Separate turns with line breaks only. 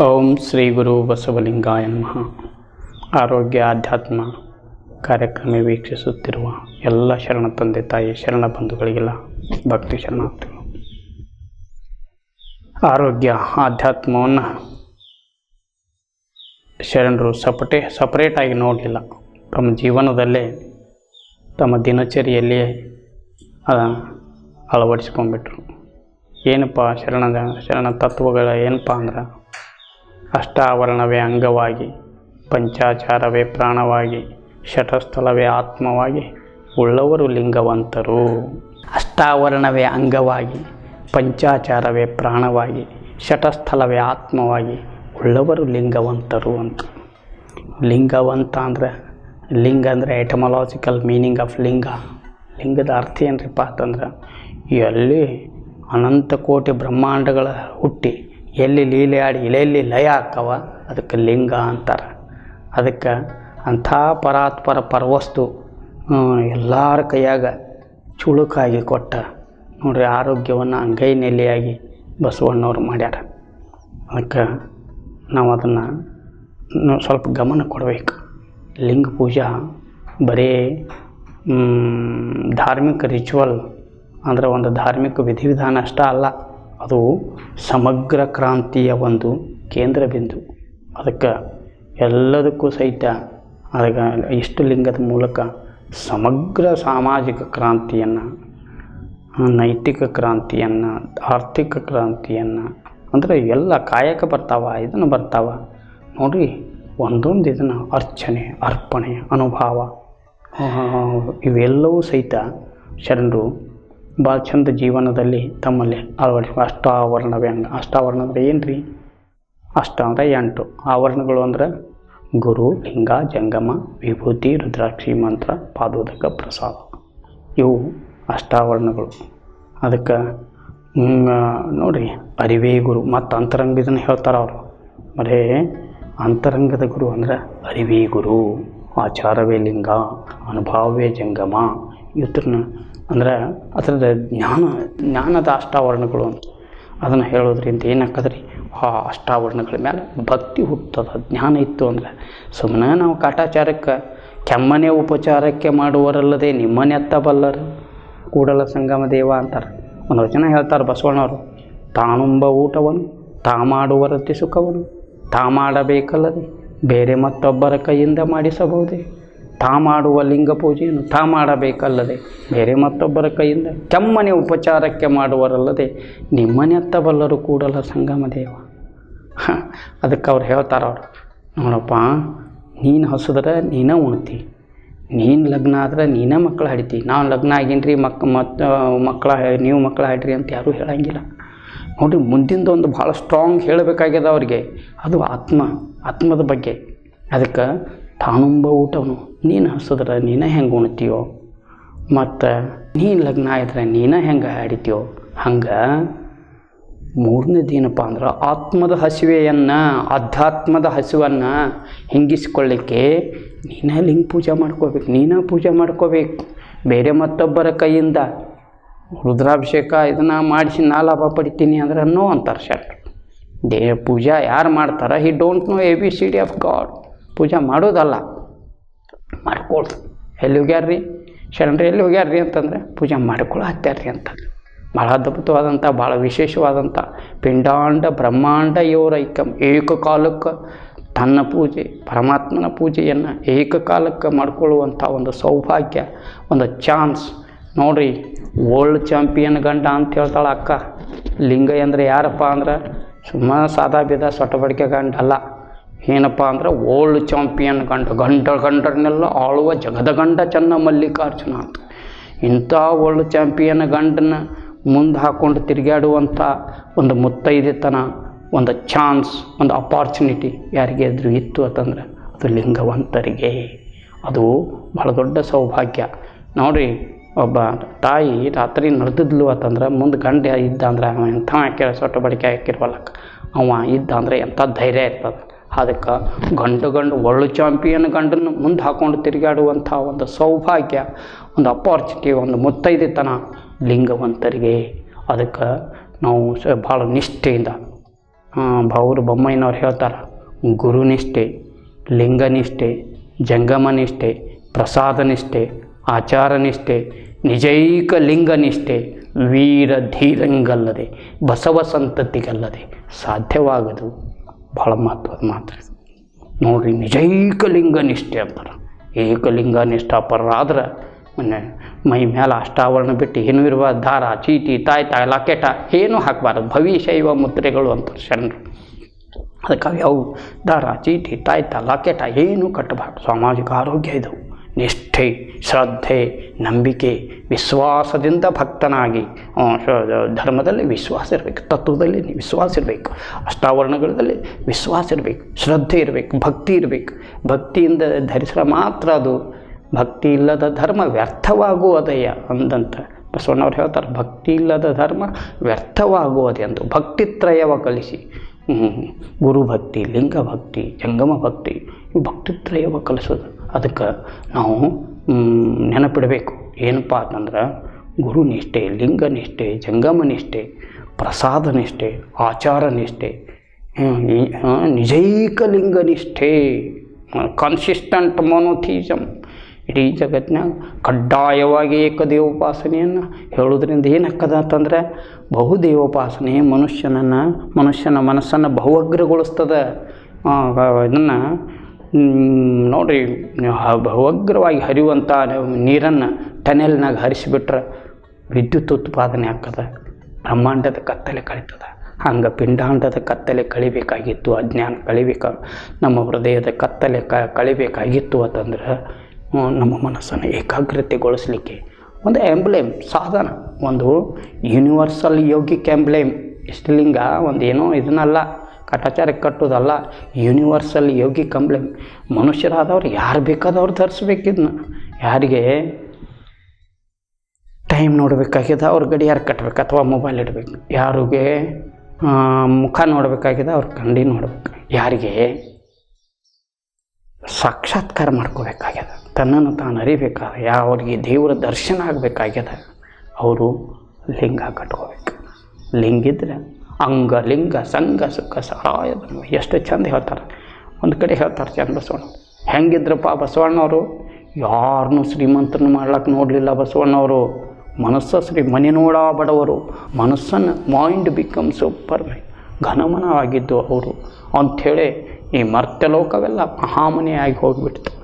ಓಂ ಶ್ರೀ ಗುರು ಬಸವಲಿಂಗಾಯ ನಮಃ. ಆರೋಗ್ಯ ಆಧ್ಯಾತ್ಮ ಕಾರ್ಯಕ್ರಮ ವೀಕ್ಷಿಸುತ್ತಿರುವ ಎಲ್ಲ ಶರಣ ತಂದೆ ತಾಯಿ ಶರಣ ಬಂಧುಗಳಿಗೆಲ್ಲ ಭಕ್ತಿ ಶರಣಾರ್ಥಿಗಳು. ಆರೋಗ್ಯ ಆಧ್ಯಾತ್ಮವನ್ನು ಶರಣರು ಸಪಟೆ ಸಪರೇಟಾಗಿ ನೋಡಲಿಲ್ಲ. ತಮ್ಮ ಜೀವನದಲ್ಲೇ ತಮ್ಮ ದಿನಚರಿಯಲ್ಲಿಯೇ ಅಳವಡಿಸ್ಕೊಂಡ್ಬಿಟ್ರು. ಏನಪ್ಪ ಶರಣದ ಶರಣ ತತ್ವಗಳ ಏನಪ್ಪ ಅಂದ್ರೆ ಅಷ್ಟಾವರಣವೇ ಅಂಗವಾಗಿ, ಪಂಚಾಚಾರವೇ ಪ್ರಾಣವಾಗಿ ಶಟಸ್ಥಲವೇ ಆತ್ಮವಾಗಿ ಉಳ್ಳವರು ಲಿಂಗವಂತರು. ಅಷ್ಟಾವರಣವೇ ಅಂಗವಾಗಿ, ಪಂಚಾಚಾರವೇ ಪ್ರಾಣವಾಗಿ ಶಟಸ್ಥಲವೇ ಆತ್ಮವಾಗಿ ಉಳ್ಳವರು ಲಿಂಗವಂತರು ಅಂತ. ಲಿಂಗವಂತ ಅಂದ್ರೆ, ಲಿಂಗ ಅಂದರೆ ಎಟಮಲಾಜಿಕಲ್ ಮೀನಿಂಗ್ ಆಫ್ ಲಿಂಗ. ಲಿಂಗದ ಅರ್ಥ ಏನ್ರಿಪ್ಪ ಅಂತಂದ್ರೆ, ಎಲ್ಲಿ ಅನಂತ ಕೋಟಿ ಬ್ರಹ್ಮಾಂಡಗಳ ಹುಟ್ಟಿ ಎಲ್ಲಿ ಲೀಲೆ ಆಡಿ ಇಲೆಯಲ್ಲಿ ಲಯ ಆಕ್ಕವ ಅದಕ್ಕೆ ಲಿಂಗ ಅಂತಾರೆ. ಅದಕ್ಕೆ ಅಂಥ ಪರಾತ್ಪರ ಪರವಸ್ತು ಎಲ್ಲರ ಕೈಯಾಗ ಚುಳುಕಾಗಿ ಕೊಟ್ಟ, ನೋಡ್ರಿ, ಆರೋಗ್ಯವನ್ನು ಅಂಗೈ ನೆಲೆಯಾಗಿ ಬಸವಣ್ಣವ್ರು ಮಾಡ್ಯಾರ. ಅದಕ್ಕೆ ನಾವು ಅದನ್ನು ಸ್ವಲ್ಪ ಗಮನ ಕೊಡಬೇಕು. ಲಿಂಗ ಪೂಜಾ ಬರೀ ಧಾರ್ಮಿಕ ರಿಚುವಲ್ ಅಂದರೆ ಒಂದು ಧಾರ್ಮಿಕ ವಿಧಿವಿಧಾನ ಅಷ್ಟೇ ಅಲ್ಲ. ಅದು ಸಮಗ್ರ ಕ್ರಾಂತಿಯ ಒಂದು ಕೇಂದ್ರ ಬಿಂದು ಅದಕ್ಕೆ ಎಲ್ಲದಕ್ಕೂ ಸಹಿತ ಅದಕ್ಕೆ ಇಷ್ಟು ಲಿಂಗದ ಮೂಲಕ ಸಮಗ್ರ ಸಾಮಾಜಿಕ ಕ್ರಾಂತಿಯನ್ನು, ನೈತಿಕ ಕ್ರಾಂತಿಯನ್ನು, ಆರ್ಥಿಕ ಕ್ರಾಂತಿಯನ್ನು, ಅಂದರೆ ಎಲ್ಲ ಕಾಯಕ ಬರ್ತಾವ, ಇದನ್ನು ಬರ್ತಾವ. ನೋಡಿರಿ, ಒಂದೊಂದು ಇದನ್ನು ಅರ್ಚನೆ, ಅರ್ಪಣೆ, ಅನುಭವ ಇವೆಲ್ಲವೂ ಸಹಿತ ಶರಣರು ಭಾಳ ಚಂದ ಜೀವನದಲ್ಲಿ ತಮ್ಮಲ್ಲಿ ಅಳವಡಿಸಿ ಅಷ್ಟಾವರಣ ವ್ಯಂಗ ಅಷ್ಟಾವರಣ ಅಂದರೆ ಏನು ರೀ ಅಷ್ಟ ಅಂದರೆ ಎಂಟು. ಆವರಣಗಳು ಅಂದ್ರೆ ಗುರು, ಲಿಂಗ, ಜಂಗಮ, ವಿಭೂತಿ, ರುದ್ರಾಕ್ಷಿ ಮಂತ್ರ, ಪಾದೋದಕ, ಪ್ರಸಾದ. ಇವು ಅಷ್ಟಾವರಣಗಳು. ಅದಕ್ಕೆ ನೋಡಿರಿ, ಅರಿವೇ ಗುರು. ಮತ್ತು ಅಂತರಂಗದನ್ನು ಹೇಳ್ತಾರೆ ಅವರು. ಬರೇ, ಅಂತರಂಗದ ಗುರು ಅಂದ್ರೆ ಅರಿವೇ ಗುರು, ಆಚಾರವೇ ಲಿಂಗ, ಅನುಭಾವವೇ ಜಂಗಮ. ಇವ್ರನ್ನ ಅಂದ್ರೆ ಅದರದ ಜ್ಞಾನ, ಜ್ಞಾನದ ಅಷ್ಟಾವರಣಗಳು ಅಂತ. ಅದನ್ನು ಹೇಳೋದ್ರಿಂದ ಏನಾಗ್ತದ್ರಿ ಆ ಅಷ್ಟಾವರಣಗಳ ಮೇಲೆ ಭಕ್ತಿ ಹುಟ್ಟದ, ಜ್ಞಾನ ಇತ್ತು ಅಂದರೆ. ಸುಮ್ಮನೆ ನಾವು ಕಾಟಾಚಾರಕ್ಕೆ, ಕೆಮ್ಮನೆ ಉಪಚಾರಕ್ಕೆ ಮಾಡುವರಲ್ಲದೆ ನಿಮ್ಮನೆ ಎತ್ತಬಲ್ಲರು ಕೂಡಲ ಸಂಗಮ ದೇವ ಅಂತಾರೆ. ಒಂದು ವಚನ ಹೇಳ್ತಾರೆ ಬಸವಣ್ಣವರು. ತಾನುಂಬ ಊಟವನ್ನು ತಾ ಮಾಡುವರತಿ ಸುಖವನ್ನು ತಾ ಮಾಡಬೇಕಲ್ಲದೆ ಬೇರೆ ಮತ್ತೊಬ್ಬರ ಕೈಯಿಂದ ಮಾಡಿಸಬಹುದೇ? ತಾ ಮಾಡುವ ಲಿಂಗ ಪೂಜೆಯನ್ನು ತಾ ಮಾಡಬೇಕಲ್ಲದೆ ಬೇರೆ ಮತ್ತೊಬ್ಬರ ಕೈಯಿಂದ ಕೆಮ್ಮನೆ ಉಪಚಾರಕ್ಕೆ ಮಾಡುವರಲ್ಲದೆ ನಿಮ್ಮನೆತ್ತಬಲ್ಲರು ಕೂಡಲ ಸಂಗಮ ದೇವ. ಹ, ಅದಕ್ಕೆ ಅವ್ರು ಹೇಳ್ತಾರೆ ಅವ್ರು ನೋಡಪ್ಪ ನೀನು ಹಸಿದ್ರೆ ನೀನೇ ಉಣ್ತಿ ನೀನು ಲಗ್ನ ಆದ್ರೆ ನೀನೇ ಮಕ್ಕಳು ಹಡಿತಿ. ನಾವು ಲಗ್ನ ಆಗಿನ್ರಿ ಮಕ್ ಮತ್ತು ಮಕ್ಕಳ ನೀವು ಮಕ್ಕಳು ಹಾಡ್ರಿ ಅಂತ ಯಾರೂ ಹೇಳಂಗಿಲ್ಲ. ನೋಡಿ ಮುಂದಿಂದ ಒಂದು ಭಾಳ ಸ್ಟ್ರಾಂಗ್ ಹೇಳಬೇಕಾಗ್ಯದ ಅವ್ರಿಗೆ ಅದು ಆತ್ಮ ಆತ್ಮದ ಬಗ್ಗೆ. ಅದಕ್ಕೆ ತಾನುಂಬ ಊಟವನು. ನೀನು ಹಸಿದ್ರೆ ನೀನೇ ಹೆಂಗೆ ಉಣ್ತೀಯೋ? ಮತ್ತು ನೀನು ಲಗ್ನ ಆಯ್ದ್ರೆ ನೀನೇ ಹೆಂಗೆ ಹಾಡಿತೀಯೋ ಹಂಗೆ ಮೂರನೇದು ಏನಪ್ಪ ಅಂದ್ರೆ ಆತ್ಮದ ಹಸಿವೆಯನ್ನು, ಅಧ್ಯಾತ್ಮದ ಹಸಿವನ್ನು ಹಿಂಗಿಸ್ಕೊಳ್ಳಿಕ್ಕೆ ನೀನೇ ಲಿಂಗ ಪೂಜೆ ಮಾಡ್ಕೋಬೇಕು, ನೀನೇ ಪೂಜೆ ಮಾಡ್ಕೋಬೇಕು. ಬೇರೆ ಮತ್ತೊಬ್ಬರ ಕೈಯಿಂದ ರುದ್ರಾಭಿಷೇಕ ಇದನ್ನು ಮಾಡಿಸಿ ನಾ ಲಾಭ ಪಡಿತೀನಿ ಅಂದ್ರೆ ನೋ ಅಂತಾರೆ ಶಟ್ ದೇ ಪೂಜಾ ಯಾರು ಮಾಡ್ತಾರೆ he don't know A B C D of god ಪೂಜೆ ಮಾಡೋದಲ್ಲ ಮಾಡ್ಕೊಳ್ರಿ ಎಲ್ಲಿ ಹೋಗ್ಯಾರ್ರಿ? ಶರಣರು, ಎಲ್ಲಿ ಹೋಗ್ಯಾರ್ರಿ ಅಂತಂದ್ರೆ, ಪೂಜೆ ಮಾಡ್ಕೊಳ್ಳೋ ಹತ್ಯಾರ್ರಿ ಅಂತ. ಭಾಳ ಅದ್ಭುತವಾದಂಥ ಭಾಳ ವಿಶೇಷವಾದಂಥ, ಪಿಂಡಾಂಡ, ಬ್ರಹ್ಮಾಂಡ ಯೋರೈಕಂ ಏಕಕಾಲಕ್ಕೆ ತನ್ನ ಪೂಜೆ, ಪರಮಾತ್ಮನ ಪೂಜೆಯನ್ನು ಏಕಕಾಲಕ್ಕೆ ಮಾಡಿಕೊಳ್ಳುವಂಥ ಒಂದು ಸೌಭಾಗ್ಯ, ಒಂದು ಚಾನ್ಸ್. ನೋಡ್ರಿ ವರ್ಲ್ಡ್ ಚಾಂಪಿಯನ್ ಗಂಡ ಅಂತ ಹೇಳ್ತಾಳೆ ಅಕ್ಕ. ಲಿಂಗ ಅಂದರೆ ಯಾರಪ್ಪ ಅಂದ್ರೆ, ಸುಮ್ಮನೆ ಸಾದಾ ಬಿದ ಸೊಟ್ಟಬಡಿಕೆ ಗಂಡ ಅಲ್ಲ ಏನಪ್ಪ ಅಂದ್ರೆ ಓಲ್ಡ್ ಚಾಂಪಿಯನ್ ಗಂಡ ಗಂಡ ಗಂಡರನ್ನೆಲ್ಲ ಆಳುವ ಜಗದ ಗಂಡ ಚೆನ್ನ ಮಲ್ಲಿಕಾರ್ಜುನ ಅಂತ. ಇಂಥ ಓಲ್ಡ್ ಚಾಂಪಿಯನ್ ಗಂಡನ ಮುಂದೆ ಹಾಕ್ಕೊಂಡು ತಿರುಗಾಡುವಂಥ ಒಂದು ಮುತ್ತೈದೆತನ, ಒಂದು ಚಾನ್ಸ್, ಒಂದು ಅಪಾರ್ಚುನಿಟಿ ಯಾರಿಗೆ ಎದುರು ಇತ್ತು ಅಂತಂದ್ರೆ ಅದು ಲಿಂಗವಂತರಿಗೆ. ಅದು ಭಾಳ ದೊಡ್ಡ ಸೌಭಾಗ್ಯ. ನೋಡ್ರಿ, ಒಬ್ಬ ತಾಯಿ ರಾತ್ರಿ ನಡೆದಿದ್ಲು ಅಂತಂದ್ರೆ, ಮುಂದೆ ಗಂಡ ಇದ್ದ ಅಂದ್ರೆ ಅವ ಎಂಥ ಹಾಕಿರೋ ಸೊಟ್ಟ ಬಡಿಕೆ ಹಾಕಿರ್ವಲ್ಲಕ್ಕ. ಅವ ಇದ್ದ ಅಂದರೆ ಎಂಥ ಧೈರ್ಯ ಇರ್ತದೆ. ಅದಕ್ಕೆ ಗಂಡು ಗಂಡು ವರ್ಲ್ಡ್ ಚಾಂಪಿಯನ್ ಗಂಡನ್ನು ಮುಂದೆ ಹಾಕ್ಕೊಂಡು ತಿರುಗಾಡುವಂಥ ಒಂದು ಸೌಭಾಗ್ಯ, ಒಂದು ಅಪಾರ್ಚುನಿಟಿ ಒಂದು ಮುತ್ತೈದೆತನ ಲಿಂಗವಂತರಿಗೆ. ಅದಕ್ಕೆ ನಾವು ಸ ಭಾಳ ನಿಷ್ಠೆಯಿಂದ ಭಾವರು ಬೊಮ್ಮಯ್ಯನವ್ರು ಹೇಳ್ತಾರೆ ಗುರುನಿಷ್ಠೆ ಲಿಂಗನಿಷ್ಠೆ ಜಂಗಮನಿಷ್ಠೆ ಪ್ರಸಾದನಿಷ್ಠೆ ಆಚಾರನಿಷ್ಠೆ ನಿಜೈಕ ಲಿಂಗನಿಷ್ಠೆ ವೀರ ಧೀರಂಗಲ್ಲದೆ, ಬಸವ ಸಂತತಿಗಲ್ಲದೆ ಸಾಧ್ಯವಾಗದು. ಭಾಳ ಮಹತ್ವದ ಮಾತ್ರ. ನೋಡಿರಿ ಏಕಲಿಂಗ ನಿಷ್ಠೆ ಅಂತಾರೆ. ಏಕಲಿಂಗ ನಿಷ್ಠಾಪರರಾದ್ರೆ ಮೊನ್ನೆ ಮೈ ಮೇಲೆ ಅಷ್ಟಾವರಣ ಬಿಟ್ಟು ಏನೂ ಇರುವ ದಾರ ಚೀಟಿ ತಾಯ್ತ ಲಾಕೆಟ ಏನೂ ಹಾಕಬಾರ್ದು. ಭವಿಷ್ಯವ ಮುದ್ರೆಗಳು ಅಂತಾರೆ ಶರಣರು. ಅದಕ್ಕಾಗಿ ಅವು ದಾರ ಚೀಟಿ ತಾಯ್ತ ಲಾಕೆಟ ಏನೂ ಕಟ್ಟಬಾರ್ದು. ಸಾಮಾಜಿಕ ಆರೋಗ್ಯ ಇದು. ನಿಷ್ಠೆ, ಶ್ರದ್ಧೆ, ನಂಬಿಕೆ, ವಿಶ್ವಾಸದಿಂದ ಭಕ್ತನಾಗಿ. ಧರ್ಮದಲ್ಲಿ ವಿಶ್ವಾಸ ಇರಬೇಕು, ತತ್ವದಲ್ಲಿ ವಿಶ್ವಾಸ ಇರಬೇಕು, ಅಷ್ಟಾವರಣಗಳಲ್ಲಿ ವಿಶ್ವಾಸ ಇರಬೇಕು, ಶ್ರದ್ಧೆ ಇರಬೇಕು, ಭಕ್ತಿ ಇರಬೇಕು. ಭಕ್ತಿಯಿಂದ ಧರಿಸಿದ್ರೆ ಮಾತ್ರ ಅದು ಭಕ್ತಿ ಇಲ್ಲದ ಧರ್ಮ ವ್ಯರ್ಥವಾಗುವುದಯ್ಯ ಅಂದಂತ ಬಸವಣ್ಣವ್ರು ಹೇಳ್ತಾರೆ, ಭಕ್ತಿ ಇಲ್ಲದ ಧರ್ಮ ವ್ಯರ್ಥವಾಗುವುದೇ ಅಂತ ಭಕ್ತಿತ್ರಯವ ಕಲಿಸಿ. ಭಕ್ತಿ ಗುರುಭಕ್ತಿ, ಲಿಂಗಭಕ್ತಿ ಜಂಗಮ ಭಕ್ತಿ ಭಕ್ತಿತ್ರಯವ ಕಲಿಸೋದು ಅದಕ್ಕೆ ನಾವು ನೆನಪಿಡಬೇಕು. ಏನಪ್ಪ ಅಂತಂದ್ರೆ ಲಿಂಗ ನಿಷ್ಠೆ, ಜಂಗಮ ಪ್ರಸಾದನಿಷ್ಠೆ ಪ್ರಸಾದ ನಿಷ್ಠೆ, ಆಚಾರ ನಿಷ್ಠೆ ನಿಜೈಕ ಲಿಂಗ ನಿಷ್ಠೆ ಕಾನ್ಸಿಸ್ಟೆಂಟ್ ಮೊನೋಥೀಸಮ್ ಇಡೀ ಜಗತ್ತಿನಾಗ ಕಡ್ಡಾಯವಾಗಿ ಏಕದೇವೋಪಾಸನೆಯನ್ನು ಹೇಳೋದ್ರಿಂದ ಹಾಕದ ಅಂತಂದ್ರೆ, ಬಹುದೇವೋಪಾಸನೆ ಮನುಷ್ಯನನ್ನು, ಮನುಷ್ಯನ ಮನಸ್ಸನ್ನು ಬಹುವಗ್ರಗೊಳಿಸ್ತದೆ ಇದನ್ನು ನೋಡಿರಿ ಭವಗ್ರವಾಗಿ ಹರಿಯುವಂಥ ನೀರನ್ನು ಟನೆಲ್ನಾಗ ಹರಿಸಿಬಿಟ್ರೆ ವಿದ್ಯುತ್ ಉತ್ಪಾದನೆ ಆಗ್ತದೆ. ಬ್ರಹ್ಮಾಂಡದ ಕತ್ತಲೆ ಕಳೀತದೆ. ಹಂಗೆ ಪಿಂಡಾಂಡದ ಕತ್ತಲೆ ಕಳಿಬೇಕಾಗಿತ್ತು, ಅಜ್ಞಾನ ಕಳಿಬೇಕ, ನಮ್ಮ ಹೃದಯದ ಕತ್ತಲೆ ಕ, ಕಳಿಬೇಕಾಗಿತ್ತು ಅಂತಂದ್ರೆ ನಮ್ಮ ಮನಸ್ಸನ್ನು ಏಕಾಗ್ರತೆಗೊಳಿಸ್ಲಿಕ್ಕೆ ಒಂದು ಎಂಬ್ಲೇಮ್, ಸಾಧನ, ಒಂದು ಯೂನಿವರ್ಸಲ್ ಯೋಗಿಕ್ ಎಂಬ್ಲೇಮ್ ಇಷ್ಟಲಿಂಗ ಒಂದು ಏನೋ ಇದನ್ನಲ್ಲ. ಕಟಾಚಾರಕ್ಕೆ ಕಟ್ಟೋದಲ್ಲ ಯೂನಿವರ್ಸಲ್ ಯೋಗಿ ಕಂಬ್ಳೆ. ಮನುಷ್ಯರಾದವ್ರು ಯಾರು ಬೇಕಾದವ್ರು ಧರಿಸ್ಬೇಕಿದ್ನ. ಯಾರಿಗೆ? ಟೈಮ್ ನೋಡಬೇಕಾಗಿದೆ, ಅವ್ರ ಗಡಿಯಾರ ಕಟ್ಟಬೇಕು ಅಥವಾ ಮೊಬೈಲ್ ಇಡಬೇಕು. ಯಾರಿಗೆ? ಮುಖ ನೋಡಬೇಕಾಗಿದೆ, ಅವ್ರ ಕಂಡಿ ನೋಡಬೇಕು. ಯಾರಿಗೆ? ಸಾಕ್ಷಾತ್ಕಾರ ಮಾಡ್ಕೋಬೇಕಾಗ್ಯದ ತನ್ನನ್ನು ತಾನು ಅರಿಬೇಕಾದ ಯಾವ್ರಿಗೆ ದೇವರ ದರ್ಶನ ಆಗಬೇಕಾಗ್ಯದ ಅವರು ಲಿಂಗ ಕಟ್ಕೋಬೇಕು. ಲಿಂಗಿದ್ರೆ ಅಂಗ ಲಿಂಗ ಸಂಗ ಸುಖ, ಸಹಾಯ ಎಷ್ಟು ಚಂದ ಹೇಳ್ತಾರೆ. ಒಂದು ಕಡೆ ಹೇಳ್ತಾರೆ ಚಂದ ಬಸವಣ್ಣ. ಹೆಂಗಿದ್ರಪ್ಪ ಬಸವಣ್ಣವರು ಯಾರನ್ನೂ ಶ್ರೀಮಂತನ ಮಾಡ್ಲಕ್ಕೆ ನೋಡಲಿಲ್ಲ ಬಸವಣ್ಣವರು. ಮನಸ್ಸ ಶ್ರೀ ಮನೆ ನೋಡ ಬಡವರು. ಮನಸ್ಸನ್ನು ಮೈಂಡ್ ಬಿಕಮ್ ಸೂಪರ್ ಘನಮನವಾಗಿದ್ದು ಅವರು. ಅಂಥೇಳಿ ಈ ಮರ್ತ್ಯಲೋಕವೆಲ್ಲ ಮಹಾಮನೆಯಾಗಿ ಹೋಗಿಬಿಡ್ತು.